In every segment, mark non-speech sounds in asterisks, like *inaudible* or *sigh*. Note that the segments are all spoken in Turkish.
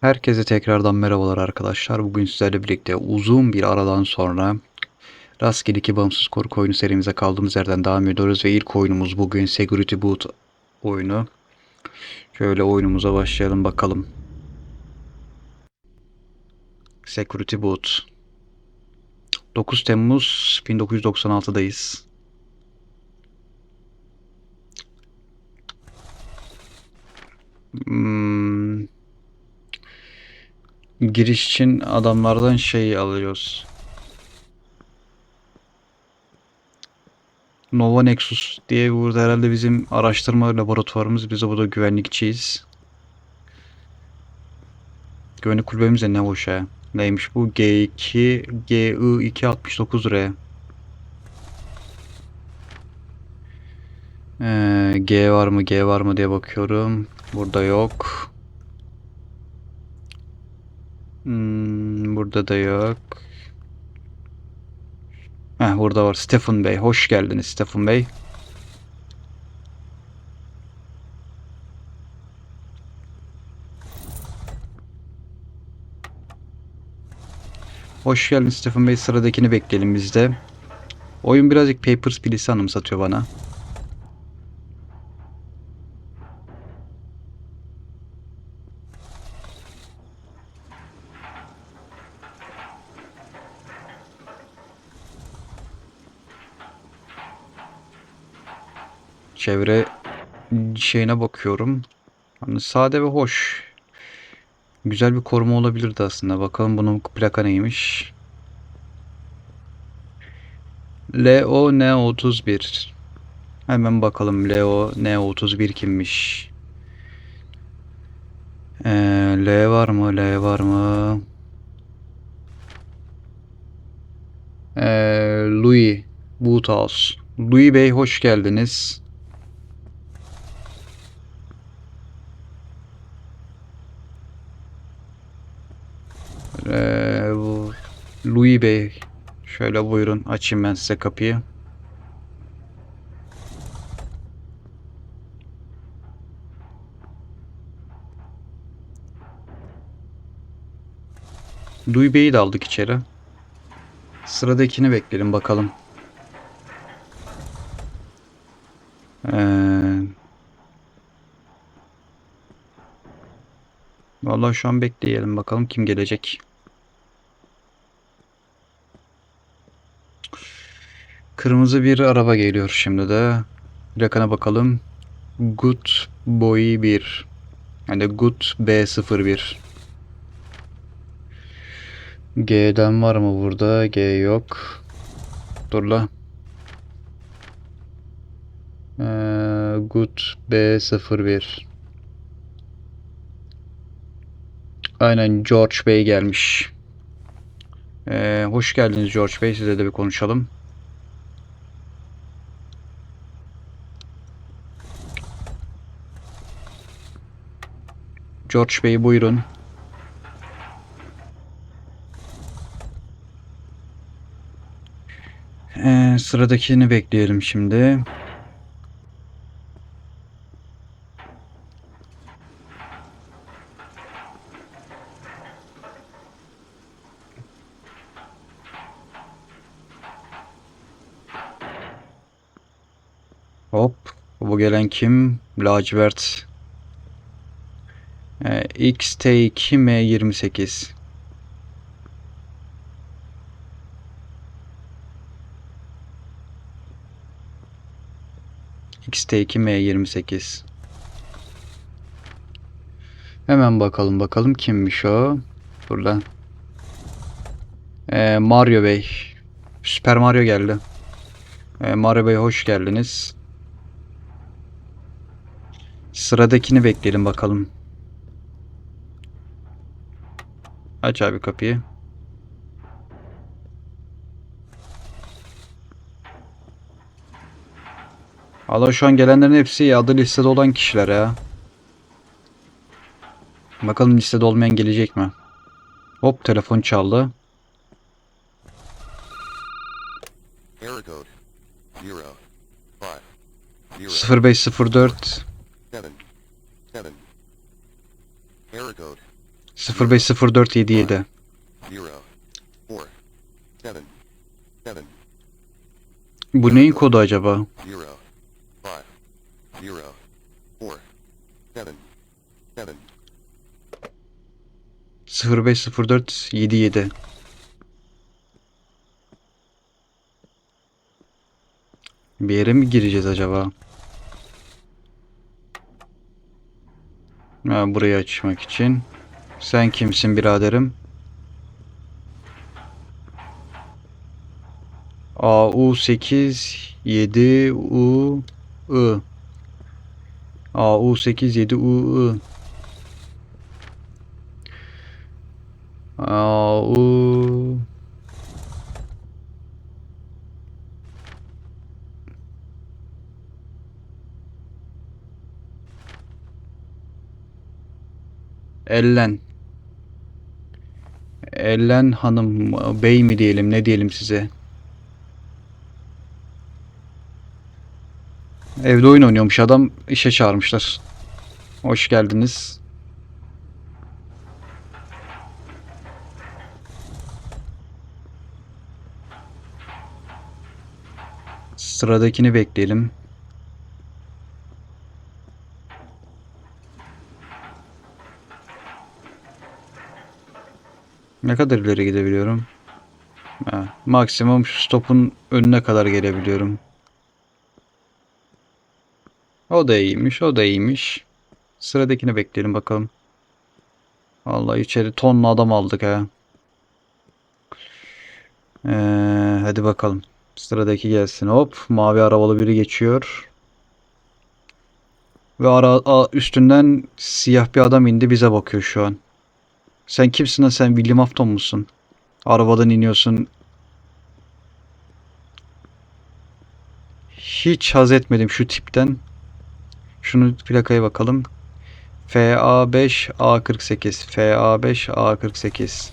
Herkese tekrardan merhabalar arkadaşlar. Bugün sizlerle birlikte uzun bir aradan sonra Rastgele 2 bağımsız korku oyunu serimize kaldığımız yerden devam ediyoruz ve ilk oyunumuz bugün Security Boot oyunu. Şöyle oyunumuza başlayalım bakalım. Security Boot. 9 Temmuz 1996'dayız. Hmm, giriş için adamlardan şey alıyoruz. Nova Nexus diye burada herhalde bizim araştırma laboratuvarımız. Biz de burada güvenlikçiyiz. Güvenlik kulübemiz de ne hoş ya. Neymiş bu? G2 GI269R. Ee, G var mı G var mı diye bakıyorum. Burada yok. Hmm, burada da yok. Heh, burada var. Stephen Bey. Hoş geldiniz Stephen Bey. Hoş geldin Stephen Bey. Sıradakini bekleyelim biz de. Oyun birazcık Papers, Please'i anımsatıyor bana. Çevre şeyine bakıyorum. Hani sade ve hoş. Güzel bir koruma olabilirdi aslında. Bakalım bunun plaka neymiş. Leo N31. Hemen bakalım Leo N31 kimmiş? Ee, L var mı? L var mı? Ee, Louis Woodhouse. Louis Bey hoş geldiniz. Ee, Louis Bey şöyle buyurun açayım ben size kapıyı. Louis Bey'i de aldık içeri. Sıradakini bekleyelim bakalım. Ee, vallahi şu an bekleyelim bakalım kim gelecek. Kırmızı bir araba geliyor şimdi de. Plakana bakalım. Good Boy 1. Yani Good B01. G'den var mı burada? G yok. Dur la. Ee, Good B01. Aynen George Bey gelmiş. Ee, hoş geldiniz George Bey. Size de bir konuşalım. George Bey buyurun. Ee, sıradakini bekleyelim şimdi. Hop. Bu gelen kim? Lacivert. Ee, XT2 M28. XT2 M28. Hemen bakalım bakalım kimmiş o. Burada. Ee, Mario Bey. Süper Mario geldi. Ee, Mario Bey hoş geldiniz. Sıradakini bekleyelim bakalım. Aç abi kapıyı. Allah şu an gelenlerin hepsi adı listede olan kişiler ya. Bakalım listede olmayan gelecek mi? Hop telefon çaldı. Error code zero five zero 0504 seven seven. Error code 050477. zero, four, seven, seven, Bu neyin kodu acaba? five, zero, four, seven, seven, 050477. Bir yere mi gireceğiz acaba? Ha, burayı açmak için. Sen kimsin biraderim? AU8 7 U I AU8 7 U I AU Ellen. Ellen hanım, bey mi diyelim, ne diyelim size? Evde oyun oynuyormuş adam, işe çağırmışlar. Hoş geldiniz. Sıradakini bekleyelim. Ne kadar ileri gidebiliyorum? Ha, maksimum şu stopun önüne kadar gelebiliyorum. O da iyiymiş, o da iyiymiş. Sıradakini bekleyelim bakalım. Vallahi içeri tonla adam aldık ha. Ee, hadi bakalım. Sıradaki gelsin. Hop, mavi arabalı biri geçiyor. Ve ara üstünden siyah bir adam indi bize bakıyor şu an. Sen kimsin lan sen William Afton musun? Arabadan iniyorsun. Hiç haz etmedim şu tipten. Şunu plakaya bakalım. FA5 A48 FA5 A48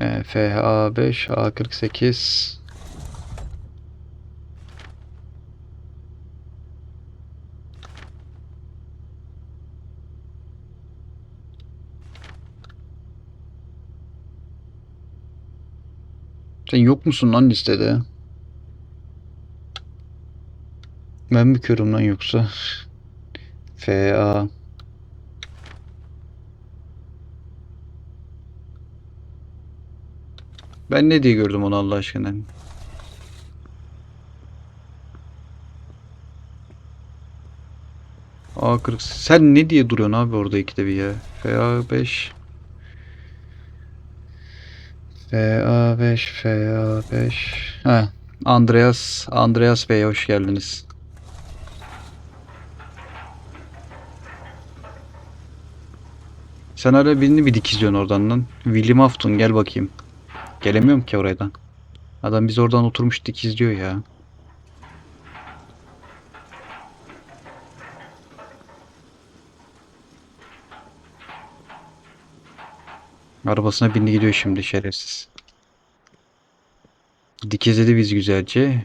ee, FA5 A48 Sen yok musun lan listede? Ben mi körüm lan yoksa? FA Ben ne diye gördüm onu Allah aşkına? A40 sen ne diye duruyorsun abi orada ikide bir ya? FA5 FA5 FA5 Ha Andreas Andreas Bey hoş geldiniz. Sen hala birini mi dikizliyorsun oradan lan? William Afton gel bakayım. Gelemiyorum ki oradan. Adam biz oradan oturmuş dikizliyor ya. Arabasına bindi gidiyor şimdi şerefsiz. Dikizledi biz güzelce.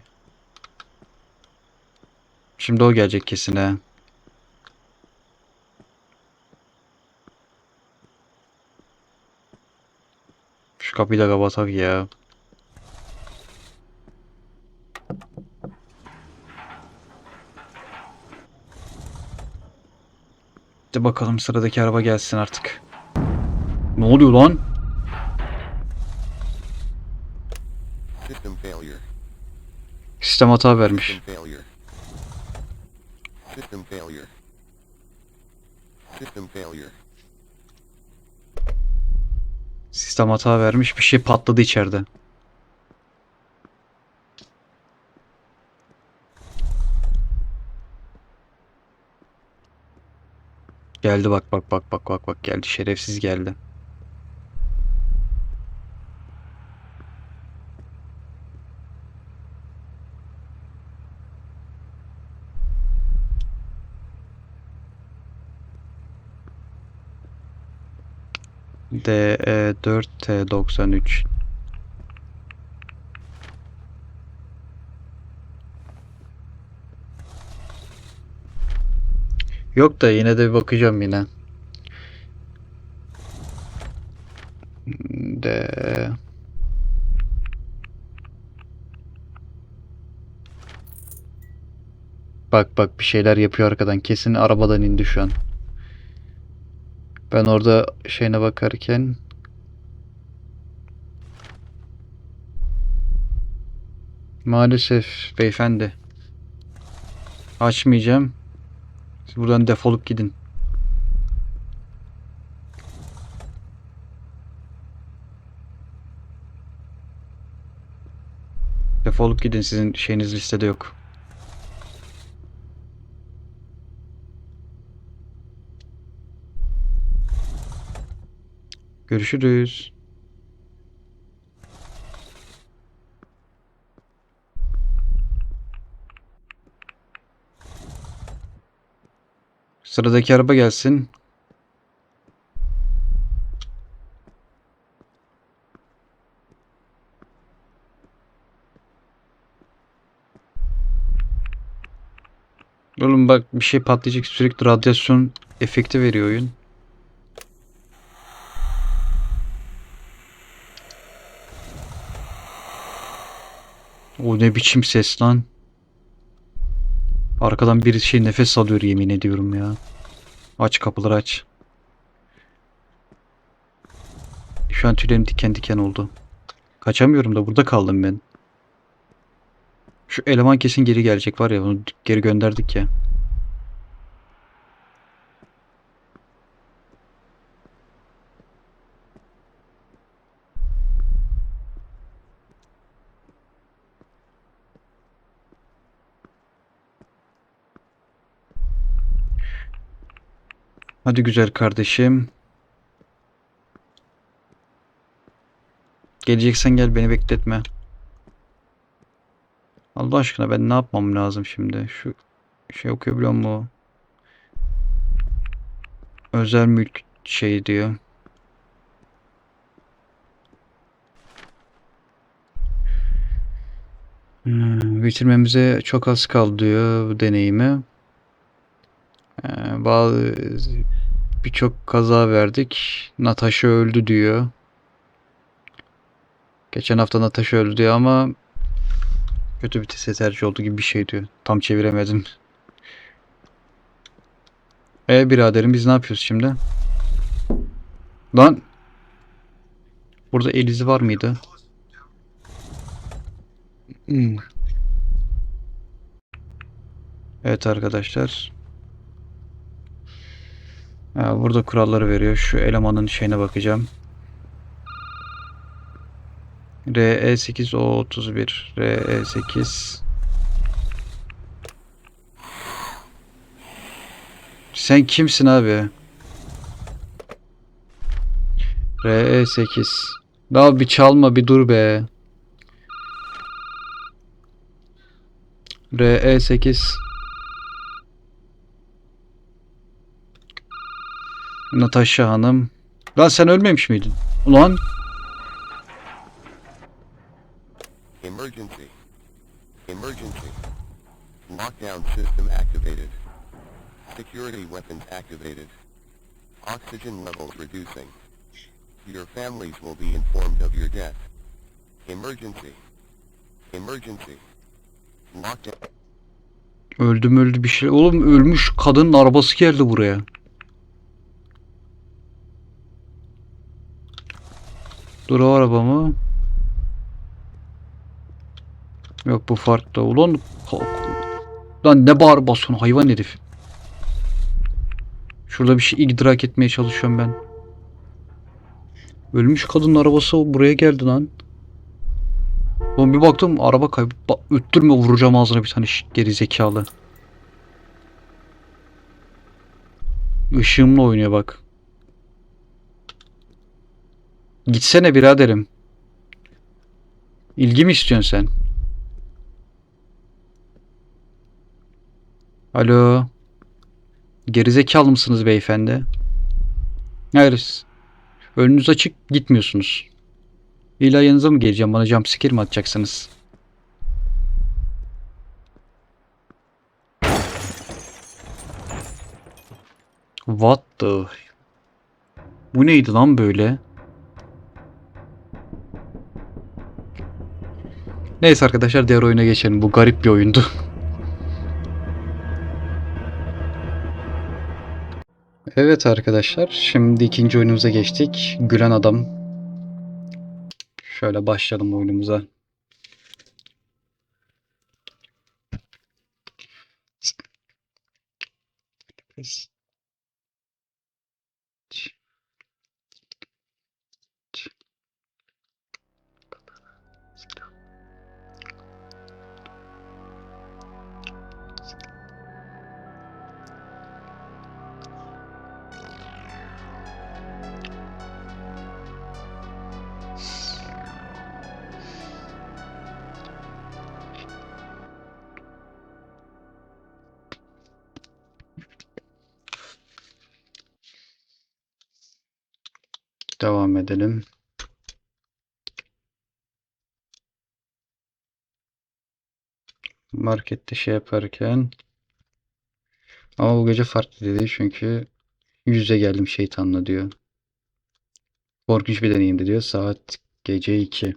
Şimdi o gelecek kesin ha. Şu kapıyı da kapatak ya. Hadi bakalım sıradaki araba gelsin artık. Ne oluyor lan? system failure, Sistem hata vermiş. system failure, system failure, system failure, Sistem hata vermiş. Bir şey patladı içeride. Geldi bak bak bak bak bak bak geldi şerefsiz geldi. DE4T93 Yok da yine de bir bakacağım yine. De Bak bak bir şeyler yapıyor arkadan. Kesin arabadan indi şu an. Ben orada şeyine bakarken Maalesef beyefendi. Açmayacağım. Siz buradan defolup gidin. Defolup gidin sizin şeyiniz listede yok. Görüşürüz. Sıradaki araba gelsin. Oğlum bak bir şey patlayacak sürekli radyasyon efekti veriyor oyun. O ne biçim ses lan? Arkadan bir şey nefes alıyor yemin ediyorum ya. Aç kapıları aç. Şu an tüylerim diken diken oldu. Kaçamıyorum da burada kaldım ben. Şu eleman kesin geri gelecek var ya onu geri gönderdik ya. Hadi güzel kardeşim. Geleceksen gel beni bekletme. Allah aşkına ben ne yapmam lazım şimdi? Şu şey okuyabiliyor mu? Özel mülk şey diyor. Hmm, bitirmemize çok az kaldı diyor bu deneyimi. Ee, bazı birçok kaza verdik. Natasha öldü diyor. Geçen hafta Natasha öldü diyor ama kötü bir tercih oldu gibi bir şey diyor. Tam çeviremedim. E biraderim biz ne yapıyoruz şimdi? Lan Burada el izi var mıydı? Hmm. Evet arkadaşlar. Ha, burada kuralları veriyor. Şu elemanın şeyine bakacağım. RE8 O31 RE8 Sen kimsin abi? RE8 Daha bir çalma bir dur be. RE8 Natasha Hanım. Lan sen ölmemiş miydin? Ulan Emergency. Emergency. Lockdown system activated. Security weapons activated. Oxygen levels reducing. Your families will be informed of your death. Emergency. Emergency. Lockdown. öldüm öldü bir şey. Oğlum ölmüş kadının arabası geldi buraya. Dur o araba mı? Yok bu farklı. Ulan lan ne bağır basıyorsun hayvan herif. Şurada bir şey idrak etmeye çalışıyorum ben. Ölmüş kadının arabası buraya geldi lan. Oğlum bir baktım araba kayıp. Ba- Öttürme vuracağım ağzına bir tane geri zekalı. Işığımla oynuyor bak. Gitsene biraderim. İlgi mi istiyorsun sen? Alo. Gerizekalı mısınız beyefendi? Hayır. Önünüz açık gitmiyorsunuz. İlla yanınıza mı geleceğim? Bana jumpscare mi atacaksınız? What the? Bu neydi lan böyle? Neyse arkadaşlar diğer oyuna geçelim. Bu garip bir oyundu. *laughs* Evet arkadaşlar, şimdi ikinci oyunumuza geçtik. Gülen Adam. Şöyle başlayalım oyunumuza. Devam edelim. Markette şey yaparken ama bu gece farklı dedi çünkü yüze geldim şeytanla diyor. Korkunç bir deneyimdi diyor. Saat gece 2.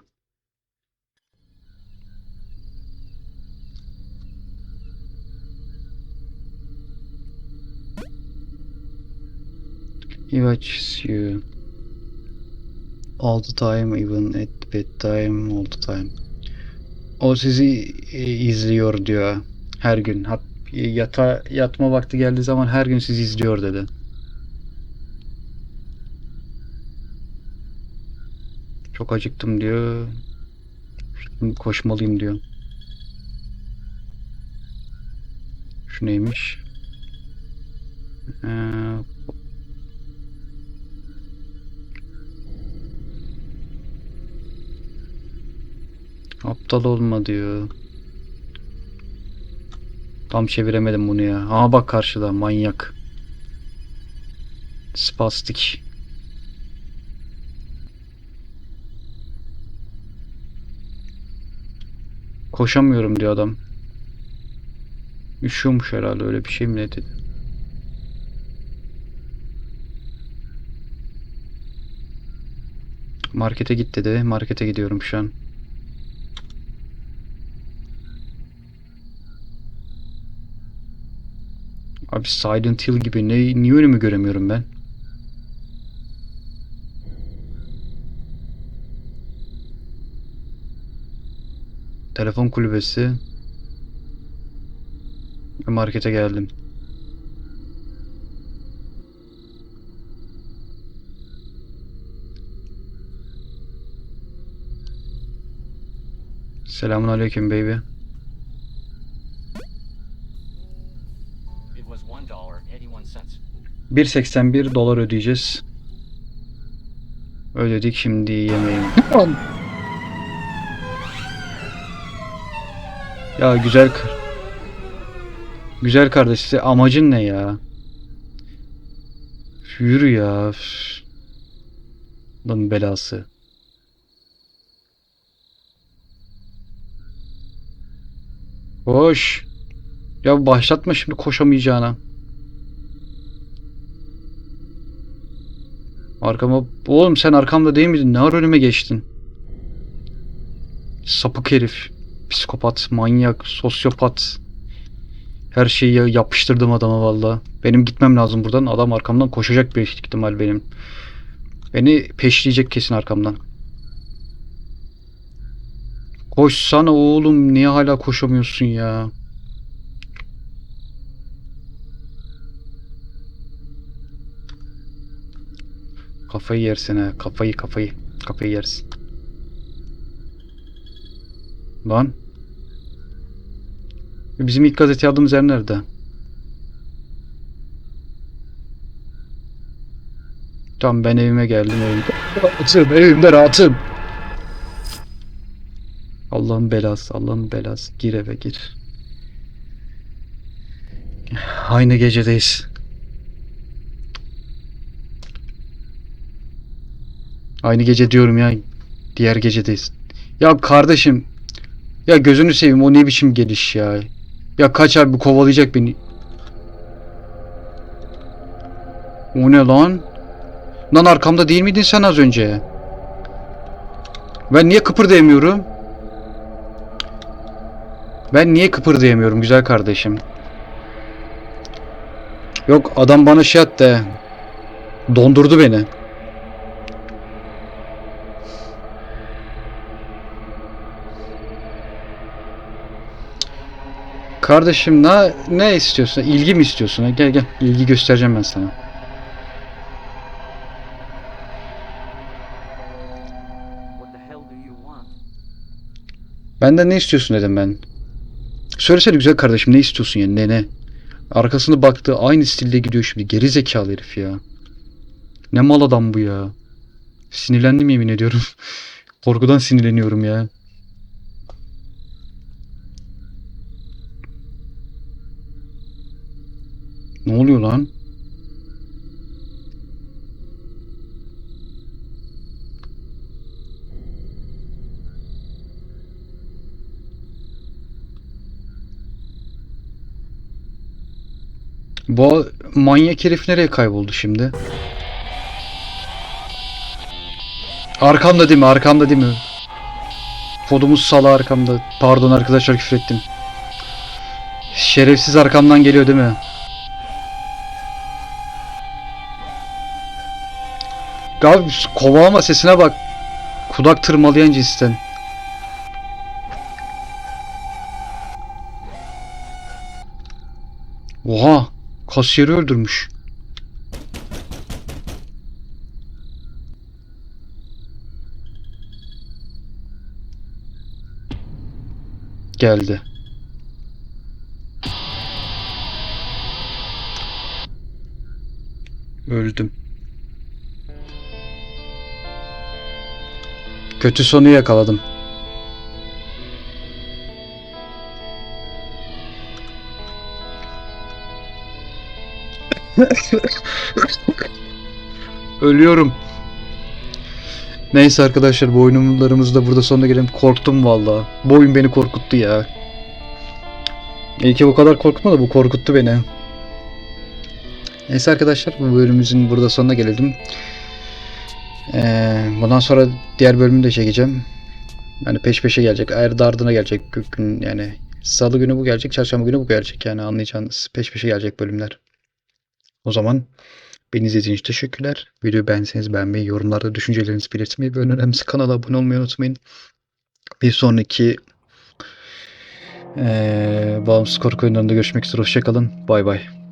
He watches you all the time even at bedtime all the time. O sizi e, izliyor diyor her gün. Hat, yata, yatma vakti geldiği zaman her gün sizi izliyor dedi. Çok acıktım diyor. Şimdi koşmalıyım diyor. Şu neymiş? Ee, aptal olma diyor. Tam çeviremedim bunu ya. Aha bak karşıda manyak. Spastik. Koşamıyorum diyor adam. Üşüyormuş herhalde öyle bir şey mi ne dedi. Markete git dedi. Markete gidiyorum şu an. Abi Silent Hill gibi ne niye önümü göremiyorum ben? Telefon kulübesi. Markete geldim. Selamun aleyküm baby. 1.81 dolar ödeyeceğiz. Ödedik şimdi yemeğim. Ya güzel. Güzel kardeş size amacın ne ya? Yürü ya. Lan belası. Koş. Ya başlatma şimdi koşamayacağına. Arkama... Oğlum sen arkamda değil miydin? Ne ara önüme geçtin? Sapık herif. Psikopat, manyak, sosyopat. Her şeyi ya- yapıştırdım adama valla. Benim gitmem lazım buradan. Adam arkamdan koşacak bir ihtimal benim. Beni peşleyecek kesin arkamdan. Koşsana oğlum. Niye hala koşamıyorsun ya? Kafayı yersin ha. Kafayı kafayı. Kafayı yersin. Lan. Bizim ilk gazete aldığımız yer nerede? Tamam ben evime geldim evimde. Rahatım evimde rahatım. Allah'ın belası Allah'ın belası. Gir eve gir. Aynı gecedeyiz. Aynı gece diyorum ya. Diğer gecedeyiz. Ya kardeşim. Ya gözünü seveyim o ne biçim geliş ya. Ya kaç abi kovalayacak beni. O ne lan? Lan arkamda değil miydin sen az önce? Ben niye kıpırdayamıyorum? Ben niye kıpırdayamıyorum güzel kardeşim? Yok adam bana şey attı. Dondurdu beni. Kardeşim ne ne istiyorsun? İlgi mi istiyorsun? Gel gel. İlgi göstereceğim ben sana. Benden ne istiyorsun dedim ben. Söylesene güzel kardeşim ne istiyorsun ya ne ne? Arkasını baktı aynı stilde gidiyor şimdi. Geri zekalı herif ya. Ne mal adam bu ya. Sinirlendim yemin ediyorum. *laughs* Korkudan sinirleniyorum ya. Oluyor lan? Bu manyak herif nereye kayboldu şimdi? Arkamda değil mi? Arkamda değil mi? Kodumuz sala arkamda. Pardon arkadaşlar küfür ettim. Şerefsiz arkamdan geliyor değil mi? Abi kovalama sesine bak. Kudak tırmalayan cinsten. Oha! Kasiyeri öldürmüş. Geldi. Öldüm. Kötü sonu yakaladım. Ölüyorum. Neyse arkadaşlar bu oyunlarımız da burada sonuna gelelim. Korktum valla. Bu oyun beni korkuttu ya. İyi ki bu kadar korkutmadı bu korkuttu beni. Neyse arkadaşlar bu bölümümüzün burada sonuna gelelim. Ee, bundan sonra diğer bölümü de çekeceğim. Yani peş peşe gelecek. Ardı ardına gelecek gün yani. Salı günü bu gelecek, çarşamba günü bu gelecek yani anlayacağınız. Peş peşe gelecek bölümler. O zaman beni izlediğiniz için teşekkürler. Videoyu beğenseniz beğenmeyi, yorumlarda düşüncelerinizi belirtmeyi ve önemlisi kanala abone olmayı unutmayın. Bir sonraki eee bağımsız korku oyunlarında görüşmek üzere. Hoşçakalın. Bay bay.